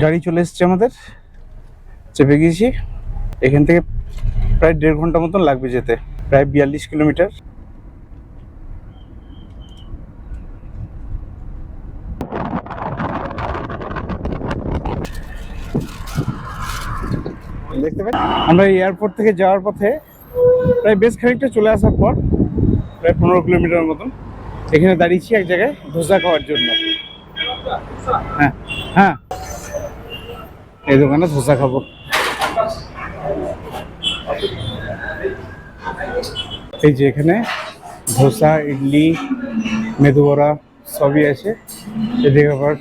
গাড়ি চলে এসছে আমাদের। চেপে গিয়েছি। এখান থেকে প্রায় দেড় ঘণ্টা মতন লাগবে যেতে। প্রায় বিয়াল্লিশ কিলোমিটার। দেখতে পাই আমরা এয়ারপোর্ট থেকে যাওয়ার পথে প্রায় বেশ খানিকটা চলে আসার পর প্রায় পনেরো কিলোমিটার মতন এখানে দাঁড়িয়েছি এক জায়গায় ধোসা খাওয়ার জন্য। হ্যাঁ হ্যাঁ। এই দোকানে ধোসা খাব। এই যে এখানে ধোসা, ইডলি, মেদু বড়া সবই আছে। এদিকে আবার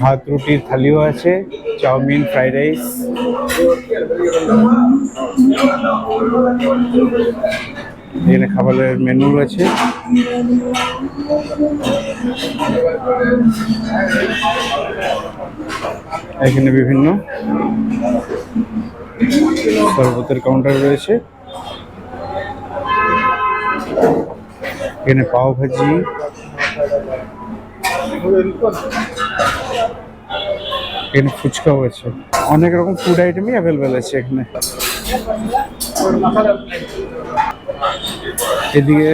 ভাত রুটির থালিও আছে, চাউমিন, ফ্রাইড রাইস। এখানে খাবারের মেনু আছে। এখানে বিভিন্ন শরবতের কাউন্টার রয়েছে। এখানে পাও ভাজি। এখানে ফুচকাও আছে। অনেক রকম ফুড আইটেমই অ্যাভেলেবেল আছে এখানে। এদিকে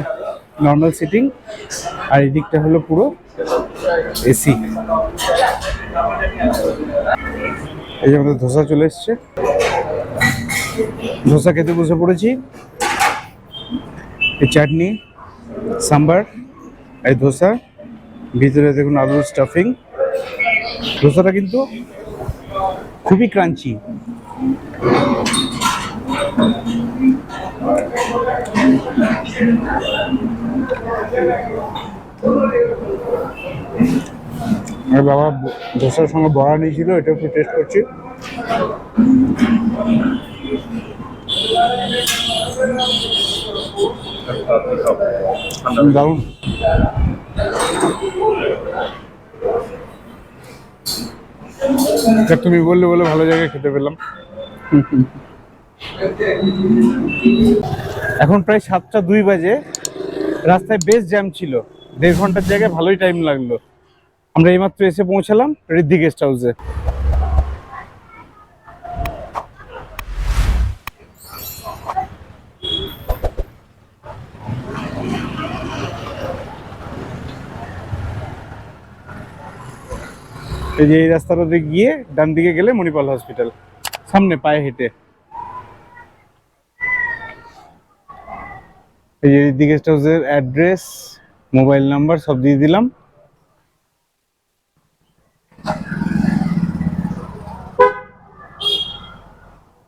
নর্মাল সিটিং আর এদিকটা হলো পুরো এসি। এই যে আমাদের ধোসা চলে এসছে। ধোসা খেতে বসে পড়েছি। এই চাটনি, সাম্বার, এই ধোসা, ভিতরে দেখুন আলুর স্টাফিং ধোসাটা কিন্তু খুবই ক্রাঞ্চি আমার বাবা ধোসার সঙ্গে বড়া নিয়েছিল এটা একটু টেস্ট করছি। দারুণ। তা তুমি বললে বলে ভালো জায়গায় খেতে পেলাম। এখন প্রায় সাতটা দুই বাজে, রাস্তায় বেশ জ্যাম ছিল। দেড় ঘণ্টার জায়গায় ভালোই টাইম লাগল। আমরা এইমাত্র এসে পৌঁছালাম ঋদ্ধি গেস্ট হাউসে এই যে এই রাস্তাটা দিয়ে গিয়ে ডান দিকে গেলে মণিপাল হসপিটাল সামনে পায়ে হেঁটে। এই যে ঋদ্ধি গেস্ট হাউসের অ্যাড্রেস মোবাইল নাম্বার সব দিয়ে দিলাম।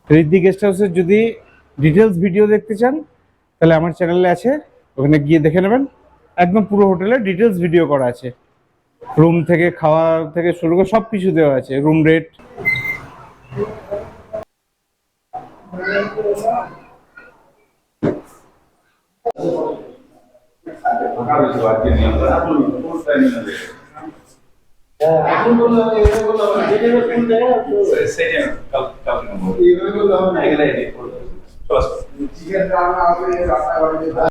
ঋদ্ধি গেস্ট হাউসের যদি ডিটেলস ভিডিও দেখতে চান তাহলে আমার চ্যানেলে আছে ওখানে গিয়ে দেখে নেবেন একদম পুরো হোটেলের ডিটেলস ভিডিও করা আছে রুম থেকে খাওয়া থেকে শুরু করে সব কিছু দেওয়া আছে রুম রেট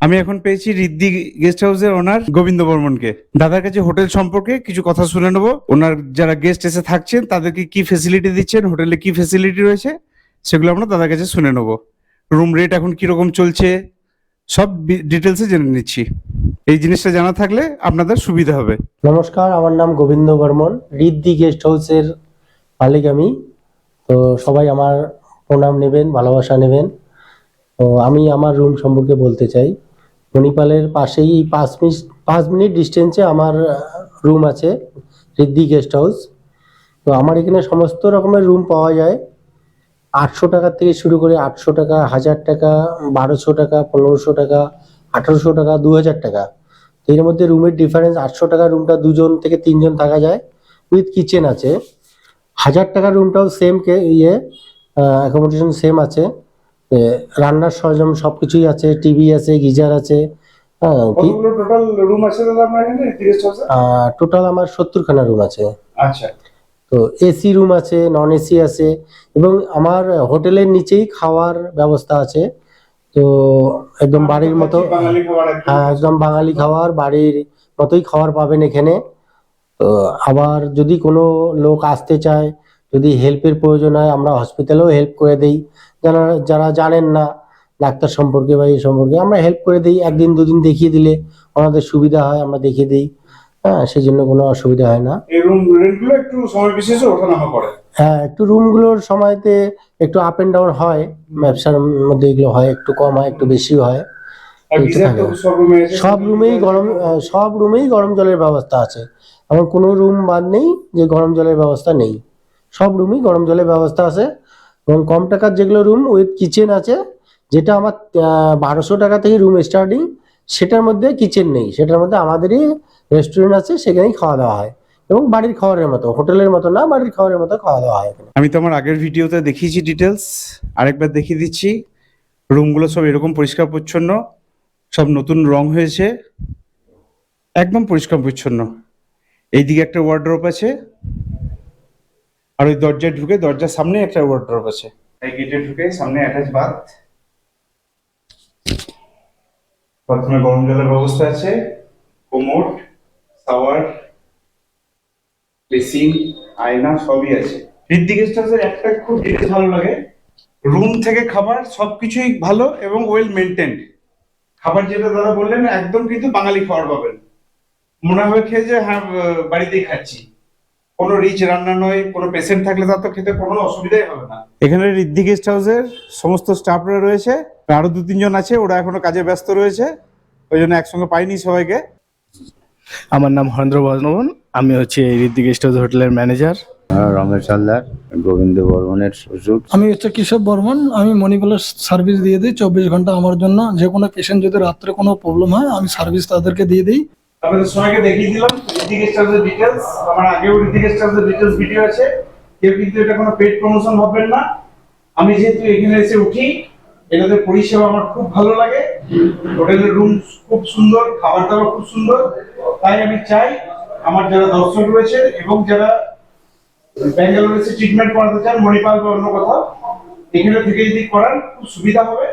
আমি এখন পেয়েছি রিদ্ধি গেস্ট হাউসের ওনার গোবিন্দ বর্মনকে। দাদার কাছে হোটেল সম্পর্কে কিছু কথা শুনে নেব। ওনার যারা গেস্ট এসে থাকছেন তাদেরকে কি ফেসিলিটি দিচ্ছেন হোটেলে কি ফেসিলিটি রয়েছে সেগুলো আমরা দাদার কাছে শুনে নেব। রুম রেট এখন কীরকম চলছে? সব ডিটেলসে জেনে নিচ্ছি। এই জিনিসটা জানা থাকলে আপনাদের সুবিধা হবে। নমস্কার, আমার নাম গোবিন্দ বর্মন রিদ্ধি গেস্ট হাউসের মালিক আমি। তো সবাই আমার প্রণাম নেবেন, ভালোবাসা নেবেন। তো আমি আমার রুম সম্পর্কে বলতে চাই। মণিপালের পাশেই পাঁচ মিনিট পাঁচ মিনিট ডিস্টেন্সে আমার রুম আছে রিদ্ধি গেস্ট হাউস তো আমার এখানে সমস্ত রকমের রুম পাওয়া যায়। আটশো টাকা থেকে শুরু করে আটশো টাকা হাজার টাকা বারোশো টাকা পনেরোশো টাকা আঠারোশো টাকা দু হাজার টাকা এর মধ্যে রুমের ডিফারেন্স আটশো টাকা রুমটা দুজন থেকে তিনজন থাকা যায়। উইথ কিচেন আছে। হাজার টাকার রুমটাও সেম কে ইয়ে অ্যাকোমোডেশন সেম আছে। রান্নার সরঞ্জাম সব কিছুই আছে টিভি আছে গিজার আছে হ্যাঁ টোটাল রুম আছে গেস্ট হাউসে টোটাল আমার সত্তরখানা রুম আছে। আচ্ছা। তো এসি রুম আছে নন এসি আছে এবং আমার হোটেলের নিচেই খাওয়ার ব্যবস্থা আছে। তো একদম বাড়ির মতো। হ্যাঁ একদম বাঙালি খাবার বাড়ির মতোই খাবার পাবেন এখানে। তো আবার যদি কোনো লোক আসতে চায়, যদি হেল্পের প্রয়োজন হয়, আমরা হসপিটালেও হেল্প করে দেই। যারা যারা জানেন না ডাক্তার সম্পর্কে বা এই সম্পর্কে, আমরা হেল্প করে দিই। একদিন, দুদিন দেখিয়ে দিলে ওনাদের সুবিধা হয়, আমরা দেখিয়ে দিই। হ্যাঁ সেই জন্য কোনো অসুবিধা হয় না। এই রুম রেন্টগুলো একটু সময় বিশেষে ওঠানামা করে? হ্যাঁ একটু রুমগুলোর সময়তে একটু আপ এন্ড ডাউন হয় ব্যবসার মধ্যে এগুলো হয় একটু কম হয় একটু বেশি হয়। সব রুমেই গরম সব রুমেই গরম জলের ব্যবস্থা আছে। এমন কোনো রুম বাদ নেই যে গরম জলের ব্যবস্থা নেই। সব রুমেই গরম জলের ব্যবস্থা আছে। এবং কম টাকার যেগুলো রুম উইথ কিচেন আছে যেটা আমার বারোশো টাকা থেকে রুম স্টার্টিং সেটার মধ্যে কিচেন নেই। সেটার মধ্যে আমাদেরই রেস্টুরেন্ট আছে, সেখানেই খাওয়া দাওয়া হয়। এবং বাড়ির খাবারের মতো, হোটেলের মতো না, বাড়ির খাবারের মতো খাওয়া দাওয়া হয় আমি তো আমার আগের ভিডিওতে দেখিয়েছি ডিটেলস আরেকবার দেখিয়ে দিচ্ছি। রুমগুলো সব এরকম পরিষ্কার পরিচ্ছন্ন, সব নতুন রং হয়েছে, একদম পরিষ্কার পরিচ্ছন্ন। এইদিকে একটা ওয়ার্ড্রপ আছে, আর ওই দরজায় ঢুকে দরজার সামনে একটা ওয়ার্ড্রপ আছে। এই গেটে ঢুকে সামনে অ্যাটাচ বাথ প্রথমে গরম জলের ব্যবস্থা আছে। কোমোট শাওয়ার বেসিন আয়না সবই আছে। ঋদ্ধিক গেস্ট হাউসের একটা খুব জিনিস ভালো লাগে। রুম থেকে খাবার সবকিছুই ভালো এবং ওয়েল মেনটেন্ড খাবার যেটা দাদা বললেন, একদম কিন্তু বাঙালি খাবার পাবেন। মনে হবে খেয়ে যে হ্যাঁ বাড়িতেই খাচ্ছি। কোনো রিচ রান্না নয়, কোনো পেশেন্ট থাকলে তার তো খেতে কোনো অসুবিধাই হবে না। এখানে ঋদ্ধি গেস্ট হাউসের সমস্ত স্টাফরা রয়েছে। আরও দু তিনজন আছে ওরা এখনও কাজে ব্যস্ত রয়েছে ওই জন্য একসঙ্গে পাইনি সবাইকে। আমার নাম হরেন্দ্র বর্ধমান আমি হচ্ছে গেস্ট হাউস হোটেলের ম্যানেজার। রমেশ হালদার গোবিন্দ বর্মনের শ্বশুর আমি হচ্ছে কিশোর বর্মন আমি মণিপুরের সার্ভিস দিয়ে দিই চব্বিশ ঘণ্টা আমার জন্য। যে কোনো পেশেন্ট যদি রাত্রে কোনো প্রবলেম হয় আমি সার্ভিস তাদেরকে দিয়ে দিই। আপনাদের সবাইকে দেখিয়ে দিলাম ঋতিক স্টাফের ডিটেলস আমার আগেও ঋতিক স্টাফের ডিটেলস ভিডিও আছে। কেউ কিন্তু এটা কোনো পেড প্রমোশন ভাববেন না। আমি যেহেতু এখানে এসে উঠি এনাদের পরিষেবা আমার খুব ভালো লাগে। হোটেলের রুম খুব সুন্দর খাবার দাবার খুব সুন্দর। তাই আমি চাই আমার যারা দর্শক রয়েছেন এবং যারা ব্যাঙ্গালোর এসে ট্রিটমেন্ট করাতে চান, মণিপাল বা অন্য কোথাও, এখানে থেকে যদি করান, খুব সুবিধা হবে।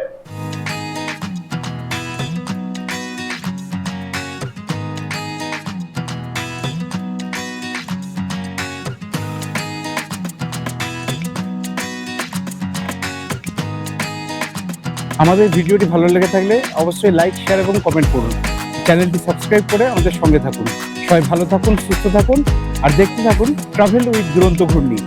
আমাদের ভিডিওটি ভালো লেগে থাকলে অবশ্যই লাইক শেয়ার এবং কমেন্ট করুন। চ্যানেলটি সাবস্ক্রাইব করে আমাদের সঙ্গে থাকুন। সবাই ভালো থাকুন, সুস্থ থাকুন, আর দেখতে থাকুন ট্রাভেল উইথ দুরন্ত ঘূর্ণি